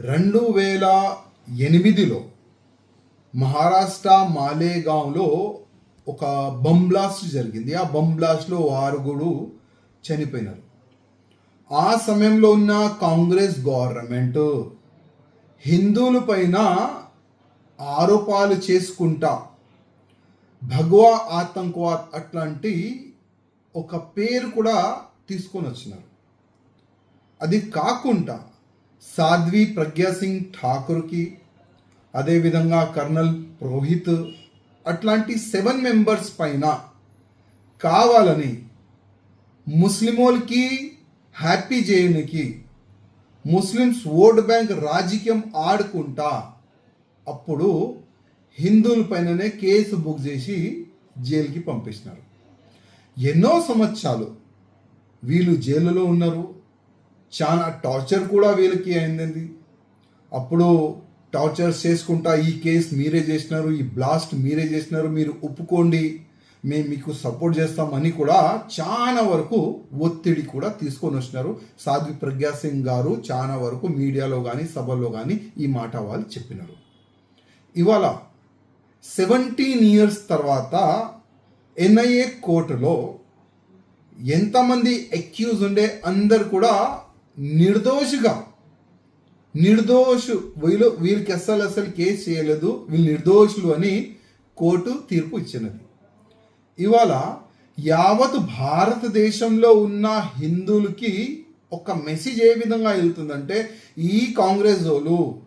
రెండు వేల ఎనిమిదిలో మహారాష్ట్ర మాలేగాంలో ఒక బమ్ బ్లాస్ట్ జరిగింది. ఆ బమ్ బ్లాస్ట్లో ఆరుగుడు చనిపోయినారు. ఆ సమయంలో ఉన్న కాంగ్రెస్ గవర్నమెంట్ హిందువుల పైన ఆరోపాలు చేసుకుంటా భగవా ఆతంకవాద్ అట్లాంటి ఒక పేరు కూడా తీసుకొని వచ్చినారు. అది కాకుండా సాధ్వి ప్రజ్ఞా సింగ్ ఠాకూర్కి అదేవిధంగా కర్నల్ పురోహిత్ అట్లాంటి సెవెన్ మెంబర్స్ పైన కావాలని ముస్లిమోల్కి హ్యాపీ చేయనికి ముస్లిమ్స్ ఓట్ బ్యాంక్ రాజకీయం ఆడుకుంటా అప్పుడు హిందువుల పైననే కేసు బుక్ చేసి జైలుకి పంపించినారు ఎన్నో సంవత్సరాలు వీళ్ళు జైలులో ఉన్నారు. చాలా టార్చర్ కూడా వీళ్ళకి అయిందండి. అప్పుడు టార్చర్ చేసుకుంటా ఈ కేసు మీరే చేసినారు ఈ బ్లాస్ట్ మీరే చేసినారు మీరు ఒప్పుకోండి మేము మీకు సపోర్ట్ చేస్తామని కూడా చాలా వరకు ఒత్తిడి కూడా తీసుకొని వచ్చినారు. సాధ్వి ప్రజ్ఞా సింగ్ గారు చాలా వరకు మీడియాలో కానీ సభల్లో కానీ ఈ మాట వాళ్ళు చెప్పినారు. ఇవాళ సెవెంటీన్ ఇయర్స్ తర్వాత ఎన్ఐఏ కోర్టులో ఎంతమంది అక్యూజ్ ఉండే అందరు కూడా నిర్దోషిగా. నిర్దోషు. వీళ్ళు వీళ్ళకి అస్సలు అసలు కేసు చేయలేదు. వీళ్ళు నిర్దోషులు అని కోర్టు తీర్పు ఇచ్చినది. ఇవాళ యావత్ భారతదేశంలో ఉన్న హిందువులకి ఒక మెసేజ్ ఏ విధంగా వెళ్తుందంటే ఈ కాంగ్రెస్ వాళ్ళు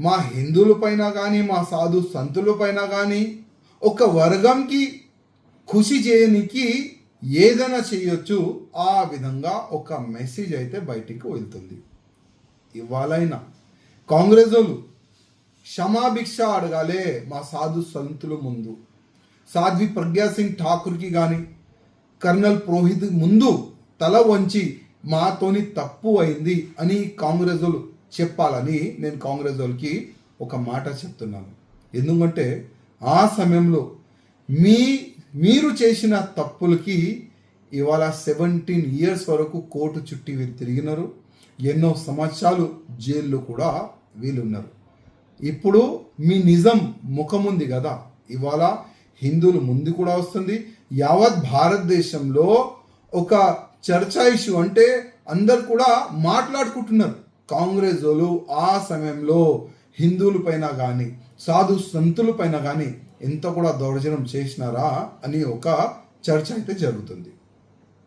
మా హిందువుల పైన కానీ మా సాధు సంతుల పైన కానీ ఒక వర్గంకి ఖుషి చేయనికి ఏదైనా చేయొచ్చు. ఆ విధంగా ఒక మెసేజ్ అయితే బయటికి వెళ్తుంది. ఇవాళైనా కాంగ్రెస్ వాళ్ళు క్షమాభిక్ష అడగాలే మా సాధు సంతుల ముందు. సాధ్వి ప్రజ్ఞా సింగ్ ఠాకూర్కి కానీ కర్నల్ పురోహిత్ ముందు తల వంచి మాతోని తప్పు అయింది అని కాంగ్రెస్ వాళ్ళు చెప్పాలని నేను కాంగ్రెస్ వాళ్ళకి ఒక మాట చెప్తున్నాను. ఎందుకంటే ఆ సమయంలో మీ మీరు చేసిన తప్పులకి ఇవాళ సెవెంటీన్ ఇయర్స్ వరకు కోర్టు చుట్టి వీళ్ళు తిరిగినారు. ఎన్నో సంవత్సరాలు జైల్లో కూడా వీళ్ళున్నారు. ఇప్పుడు మీ నిజం ముఖముంది కదా. ఇవాళ హిందువులు ముందు కూడా వస్తుంది. యావత్ భారతదేశంలో ఒక చర్చా ఇష్యూ అంటే అందరు కూడా మాట్లాడుకుంటున్నారు. కాంగ్రెస్ వాళ్ళు ఆ సమయంలో హిందువుల పైన కానీ సాధు సంతుల పైన కానీ ఎంత కూడా దౌర్జన్యం చేసినారా అని ఒక చర్చ అయితే జరుగుతుంది.